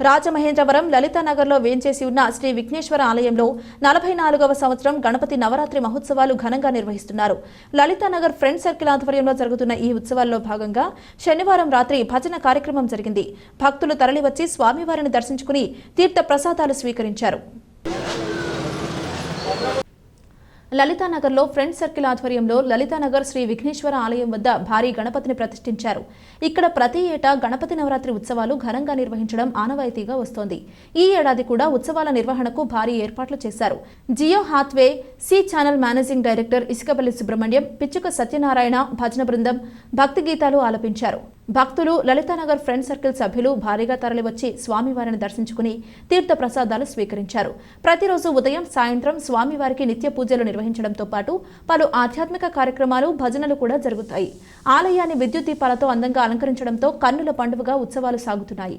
రాజమహేంద్రవరం లలితానగర్లో వేంచేసి ఉన్న శ్రీ విఘ్నేశ్వర ఆలయంలో నలభై నాలుగవ సంవత్సరం గణపతి నవరాత్రి మహోత్సవాలు ఘనంగా నిర్వహిస్తున్నారు. లలితానగర్ ఫ్రెండ్ సర్కిల్ ఆధ్వర్యంలో జరుగుతున్న ఈ ఉత్సవాల్లో భాగంగా శనివారం రాత్రి భజన కార్యక్రమం జరిగింది. భక్తులు తరలివచ్చి స్వామివారిని దర్శించుకుని తీర్థ ప్రసాదాలు స్వీకరించారు. లలితానగర్లో ఫ్రెండ్ సర్కిల్ ఆధ్వర్యంలో లలితానగర్ శ్రీ విఘ్నేశ్వర ఆలయం వద్ద భారీ గణపతిని ప్రతిష్ఠించారు. ఇక్కడ ప్రతి ఏటా గణపతి నవరాత్రి ఉత్సవాలు ఘనంగా నిర్వహించడం ఆనవాయితీగా వస్తోంది. ఈ ఏడాది కూడా ఉత్సవాల నిర్వహణకు భారీ ఏర్పాట్లు చేశారు. Jio Hathway C channel managing director Isukapalli Subrahmanyam Pichuka Satyanarayana భజన బృందం భక్తి గీతాలు ఆలపించారు. భక్తులు లలితానగర్ ఫ్రెండ్ సర్కిల్ సభ్యులు భారీగా తరలివచ్చి స్వామివారిని దర్శించుకుని తీర్థ ప్రసాదాలు స్వీకరించారు. ప్రతిరోజు ఉదయం సాయంత్రం స్వామివారికి నిత్య పూజలు నిర్వహించడంతో పాటు పలు ఆధ్యాత్మిక కార్యక్రమాలు భజనలు కూడా జరుగుతాయి. ఆలయాన్ని విద్యుత్ దీపాలతో అందంగా అలంకరించడంతో కన్నుల పండుగగా ఉత్సవాలు సాగుతున్నాయి.